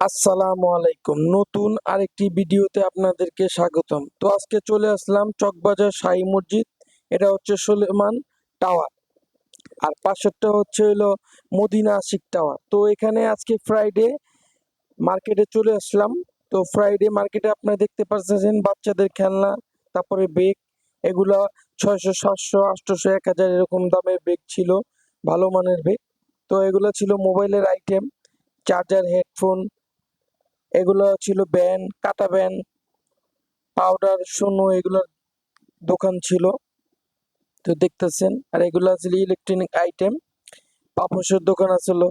আসসালামু আলাইকুম। নতুন আরেকটি ভিডিওতে আপনাদেরকে স্বাগতম। তো আজকে চলে আসলাম চকবাজার শাহী মসজিদ। এটা হচ্ছে সুলেমান টাওয়ার। আর পাশেরটা হচ্ছে হলো মদিনা আশিক টাওয়ার। তো এখানে আজকে ফ্রাইডে মার্কেটে চলে আসলাম। তো ফ্রাইডে মার্কেটে আপনারা দেখতে পাচ্ছেন বাচ্চাদের খেলনা, তারপরে বেগ এগুলা ছয়শো, সাতশো আটশোশো এক হাজার এরকম দামের বেগ ছিল। ভালো মানের বেগ তো এগুলো ছিল মোবাইলের আইটেম চার্জার হেডফোন এগুলো ছিল ব্যান, কাটা ব্যান, পাউডার, সোনো এগুলোর দোকান ছিল। তো দেখতেছেন, আর এগুলো ছিল ইলেকট্রনিক আইটেম পাপোশের দোকান আছিল।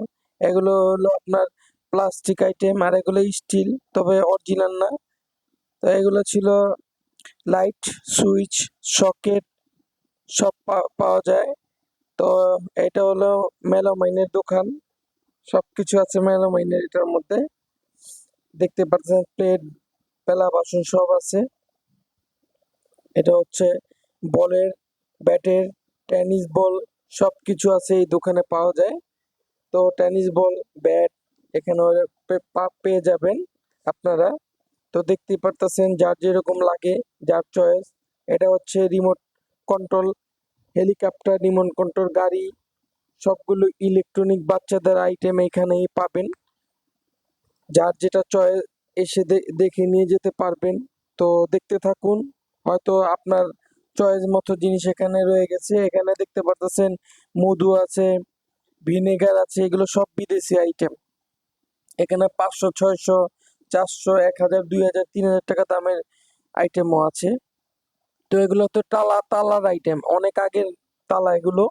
এগুলো হলো আপনার প্লাস্টিক আইটেম আর এগুলো স্টিল তবে অরিজিনাল না। তো এগুলো ছিল লাইট সুইচ সকেট সব পাওয়া যায়। তো এটা হলো মেলামাইনের দোকান। সব কিছু আছে মেলামাইনের এটার মধ্যে। দেখতে পাচ্ছেন প্লেট পেলা বাসন সব আছে। এটা হচ্ছে বলের, ব্যাটের, টেনিস বল সব কিছু আছে এই দোকানে পাওয়া যায়। তো টেনিস বল, ব্যাট, এখানে পেয়ে যাবেন আপনারা। তো দেখতেই পারতেছেন, যার যেরকম লাগে, যার চয়েস। এটা হচ্ছে remote control, helicopter, remote control, গাড়ি, সবগুলো ইলেকট্রনিক বাচ্চাদের আইটেম এখানেই পাবেন। যার যেটা চয়েস এসে দেখে নিয়ে যেতে পারবেন। তো দেখতে থাকুন, হয়তো আপনার চয়েস মতো জিনিস এখানে রয়ে গেছে। এখানে দেখতে পারতেছেন মধু আছে, ভিনেগার আছে, এগুলো সব বিদেশি আইটেম এখানে পাঁচশো, ছয়শো, চারশো, এক হাজার, দুই হাজার, তিন হাজার টাকা দামের আইটেমও আছে। তো এগুলো তো টালা তালার আইটেম অনেক আগের তালা এগুলো।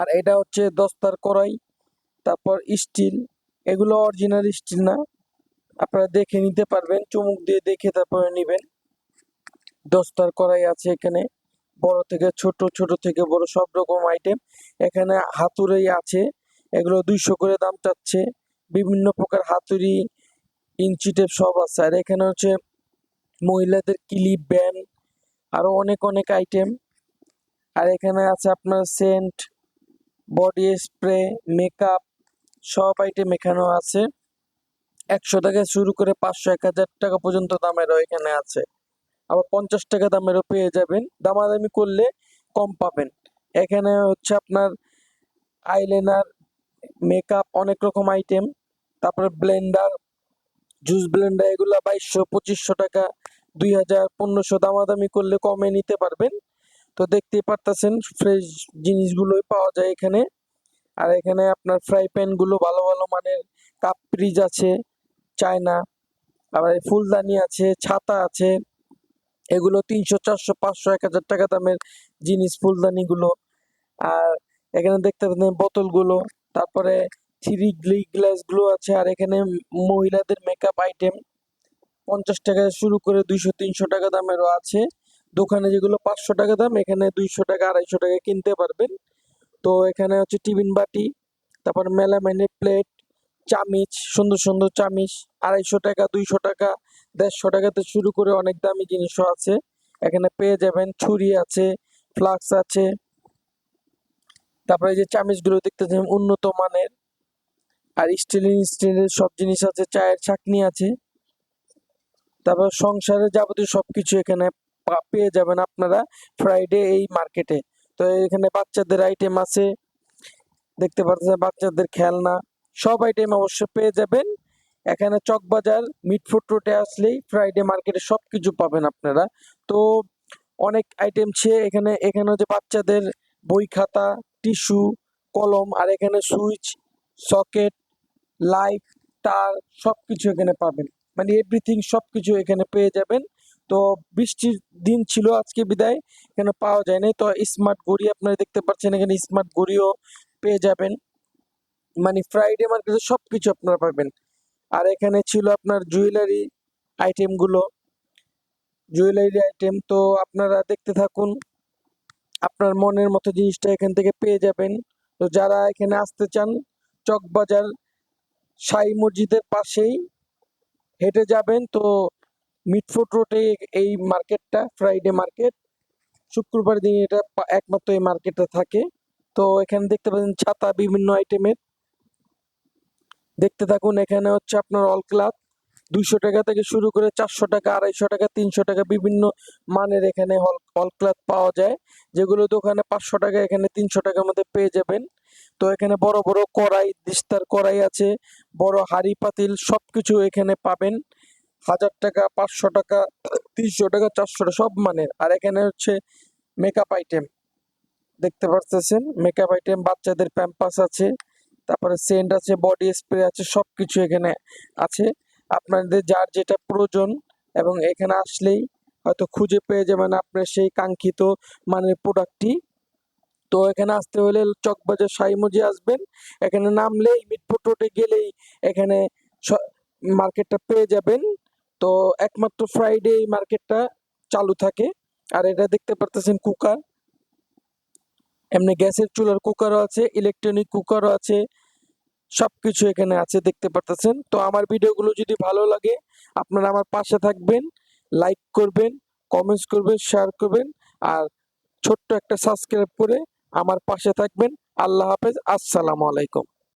আর এটা হচ্ছে দস্তার কড়াই, তারপর স্টিল এগুলো অরিজিনাল স্টিল না। আপনারা দেখে নিতে পারবেন, চুমুক দিয়ে দেখে তারপরে নেবেন। দস্তার কড়াই আছে এখানে। বড় থেকে ছোট ছোট থেকে বড় সব রকম আইটেম এখানে হাতুড়ি আছে। এগুলো দুইশো করে দাম চাচ্ছে। বিভিন্ন প্রকার হাতুড়ি, ইঞ্চি টেপ সব আছে। আর এখানে হচ্ছে মহিলাদের ক্লিপ ব্যান আরও অনেক অনেক আইটেম আর এখানে আছে আপনার সেন্ট বডি স্প্রে মেকআপ সব আইটেম এখানেও আছে। একশো থেকে শুরু করে পাঁচশো, এক হাজার টাকা পর্যন্ত দামেরও এখানে আছে। আবার পঞ্চাশ টাকা দামেরও পেয়ে যাবেন। দামাদামি করলে কম পাবেন। এখানে হচ্ছে আপনার আইলাইনার মেকআপ অনেক রকম আইটেম তারপরে ব্লেন্ডার জুস ব্লেন্ডার এগুলো বাইশশো, পঁচিশশো টাকা, দুই হাজার, পনেরোশো দামাদামি করলে কমে নিতে পারবেন। তো দেখতেই পারতেছেন ফ্রেশ জিনিসগুলোই পাওয়া যায় এখানে। আর এখানে আপনার ফ্রাই প্যানগুলো ভালো ভালো মানের কাপ ফ্রিজ আছে, চায়না, আবার ফুলদানি আছে, ছাতা আছে, এগুলো তিনশো, চারশো, পাঁচশো, এক হাজার টাকা দামের জিনিস ফুলদানিগুলো আর এখানে দেখতে পাচ্ছেন বোতলগুলো তারপরে থ্রি গ্লি গ্লাসগুলো আছে, আর এখানে মহিলাদের মেকআপ আইটেম পঞ্চাশ টাকা শুরু করে দুইশো, তিনশো টাকা দামেরও আছে। দোকানে যেগুলো পাঁচশো টাকা দাম, এখানে দুইশো টাকা, আড়াইশো টাকা কিনতে পারবেন। তো এখানে হচ্ছে টিফিন বাটি, তারপর মেলা মেলামাইনের প্লেট, চামিচ, সুন্দর সুন্দর চামিচ, আড়াইশো টাকা, দুইশো টাকা, দেড়শো টাকাতে শুরু করে অনেক দামি জিনিসও আছে। এখানে পেয়ে যাবেন ছুরি আছে, ফ্লাক্স আছে। তারপরে যে চামিচগুলো দেখতে দেখতেছেন উন্নত মানের। আর স্টিলের স্টিলের সব জিনিস আছে, চায়ের ছাকনি আছে। তারপর সংসারে যাবতীয় সব কিছু এখানে পেয়ে যাবেন আপনারা ফ্রাইডে এই মার্কেটে তো এখানে বাচ্চাদের আইটেম আছে। দেখতে পাচ্ছেন বাচ্চাদের খেলনা। সব আইটেম অবশ্য পেয়ে যাবেন। এখানে চকবাজার মিটফুট রোডে আসলেই ফ্রাইডে মার্কেটে সব কিছু পাবেন আপনারা। তো অনেক আইটেম ছে। এখানে এখানে যে বাচ্চাদের বই খাতা টিস্যু কলম আর এখানে সুইচ সকেট লাইট তার সব কিছু এখানে পাবেন। মানে এভরিথিং সব কিছু এখানে পেয়ে যাবেন। তো বৃষ্টির দিন ছিল আজকে বিদায়, এখানে পাওয়া যায় না তো স্মার্ট ঘড়ি আপনারা দেখতে পাচ্ছেন, এখানে স্মার্ট ঘড়িও পেয়ে যাবেন। মানে ফ্রাইডে মার্কেটে সব কিছু আপনারা পাবেন। আর এখানে ছিল আপনার জুয়েলারি আইটেমগুলো জুয়েলারি আইটেম তো আপনারা দেখতে থাকুন, আপনার মনের মতো জিনিসটা এখান থেকে পেয়ে যাবেন। তো যারা এখানে আসতে চান, চকবাজার সাই মসজিদের পাশেই হেঁটে যাবেন। তো মিটফুট রোডে এই মার্কেটটা ফ্রাইডে মার্কেট শুক্রবার দিন এটা একমাত্র এই মার্কেটে থাকে। তো এখানে দেখতে পাচ্ছেন ছাতা বিভিন্ন আইটেমের দেখতে থাকুন, এখানে হচ্ছে আপনার অল ক্লাথ দুইশো টাকা থেকে শুরু করে চারশো টাকা, আড়াইশো টাকা, তিনশো টাকা বিভিন্ন মানের এখানে অল ক্লাথ পাওয়া যায়। যেগুলো দোকানে পাঁচশো টাকা, এখানে তিনশো টাকার মধ্যে পেয়ে যাবেন। তো এখানে বড় বড় কড়াই, দিস্তার কড়াই আছে, বড় হাড়ি পাতিল সবকিছু এখানে পাবেন। হাজার টাকা, পাঁচশো টাকা, তিনশো টাকা, চারশো টাকা, সব মানের। আর এখানে হচ্ছে মেকআপ আইটেম দেখতে পারতেছেন? মেকআপ আইটেম বাচ্চাদের প্যাম্পাস আছে, তারপরে সেন্ট আছে বডি স্প্রে আছে সব কিছু এখানে আছে। আপনাদের যার যেটা প্রয়োজন এবং এখানে আসলেই হয়তো খুঁজে পেয়ে যাবেন আপনার সেই কাঙ্ক্ষিত মানের প্রোডাক্টটি তো এখানে আসতে হলে চকবাজার সাইমজি আসবেন। এখানে নামলেই মিটফোর্ট রোডে গেলেই এখানে মার্কেটটা পেয়ে যাবেন। তো একমাত্র ফ্রাইডে এই মার্কেটটা চালু থাকে। আর এটা দেখতে পারতেছেন কুকার। এমনি গ্যাসের চুলার কুকারও আছে ইলেকট্রনিক কুকারও আছে সব কিছু এখানে আছে দেখতে পারতেছেন। তো আমার ভিডিওগুলো যদি ভালো লাগে, আপনারা আমার পাশে থাকবেন লাইক করবেন কমেন্টস করবেন শেয়ার করবেন, আর ছোট্ট একটা সাবস্ক্রাইব করে আমার পাশে থাকবেন। আল্লাহ হাফেজ, আসসালামু আলাইকুম।